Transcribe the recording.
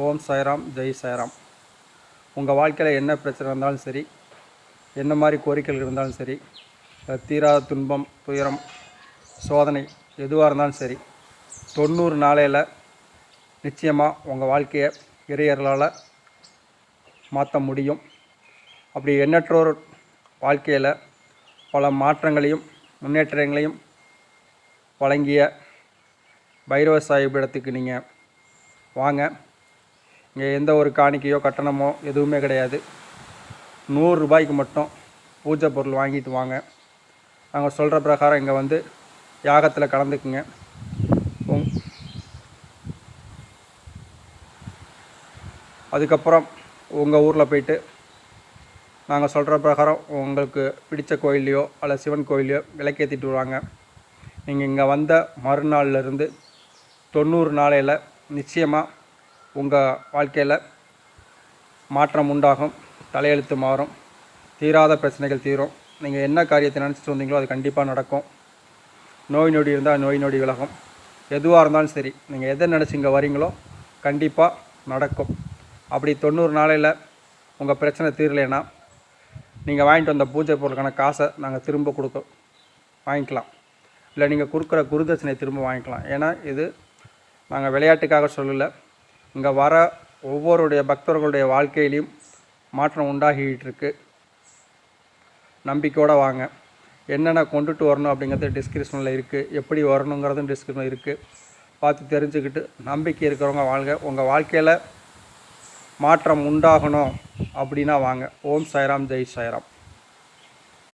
ஓம் சாய்ராம் ஜெய் சாய்ராம். உங்கள் வாழ்க்கையில் என்ன பிரச்சனை இருந்தாலும் சரி என்ன மாதிரி கோரிக்கைகள் இருந்தாலும் சரி தீராத துன்பம் துயரம் சோதனை எதுவாக இருந்தாலும் சரி தொண்ணூறு நாளையில் நிச்சயமாக உங்கள் வாழ்க்கையை இறையர்களால் மாற்ற முடியும். அப்படி எண்ணற்றோர் வாழ்க்கையில் பல மாற்றங்களையும் முன்னேற்றங்களையும் வழங்கிய பைரவ சாஹிபிடத்துக்கு நீங்கள் வாங்க. இங்கே எந்த ஒரு காணிக்கையோ கட்டணமோ எதுவுமே கிடையாது. நூறு ரூபாய்க்கு மட்டும் பூஜை பொருள் வாங்கிட்டு வாங்க. நாங்கள் சொல்கிற பிரகாரம் இங்கே வந்து யாகத்தில் கலந்துக்குங்க. அதுக்கப்புறம் உங்கள் ஊரில் போயிட்டு நாங்கள் சொல்கிற பிரகாரம் உங்களுக்கு பிடித்த கோயில்லையோ அல்ல சிவன் கோயிலையோ விளக்கேற்றிட்டு வருவாங்க. நீங்கள் இங்கே வந்த மறுநாள்லேருந்து தொண்ணூறு நாளையில் நிச்சயமாக உங்கள் வாழ்க்கையில் மாற்றம் உண்டாகும் தலையெழுத்து மாறும் தீராத பிரச்சனைகள் தீரும். நீங்கள் என்ன காரியத்தை நினச்சிட்டு வந்தீங்களோ அது கண்டிப்பாக நடக்கும். நோய் நொடி இருந்தால் நோய் நொடி விலகும். எதுவாக இருந்தாலும் சரி நீங்கள் எதை நினச்சி இங்கே வரீங்களோ கண்டிப்பாக நடக்கும். அப்படி தொண்ணூறு நாளையில் உங்கள் பிரச்சனை தீரலைன்னா நீங்கள் வாங்கிட்டு வந்த பூஜை பொருளுக்கான காசை நாங்கள் திரும்ப கொடுக்க வாங்கிக்கலாம். இல்லை நீங்கள் கொடுக்குற குருதட்சணையை திரும்ப வாங்கிக்கலாம். ஏன்னா இது நாங்கள் விளையாட்டுக்காக சொல்லலை இங்கே வர ஒவ்வொருடைய பக்தர்களுடைய வாழ்க்கையிலையும் மாற்றம் உண்டாகிட்டுருக்கு. நம்பிக்கையோடு வாங்க. என்னென்ன கொண்டுட்டு வரணும் அப்படிங்கிறது டிஸ்கிரிப்ஷனில் இருக்குது எப்படி வரணுங்கிறதும் டிஸ்கிரிப்ஷனில் இருக்குது பார்த்து தெரிஞ்சுக்கிட்டு நம்பிக்கை இருக்கிறவங்க வாழ்க. உங்கள் வாழ்க்கையில் மாற்றம் உண்டாகணும் அப்படின்னா வாங்க. ஓம் சாய்ராம் ஜெய் சாய்ராம்.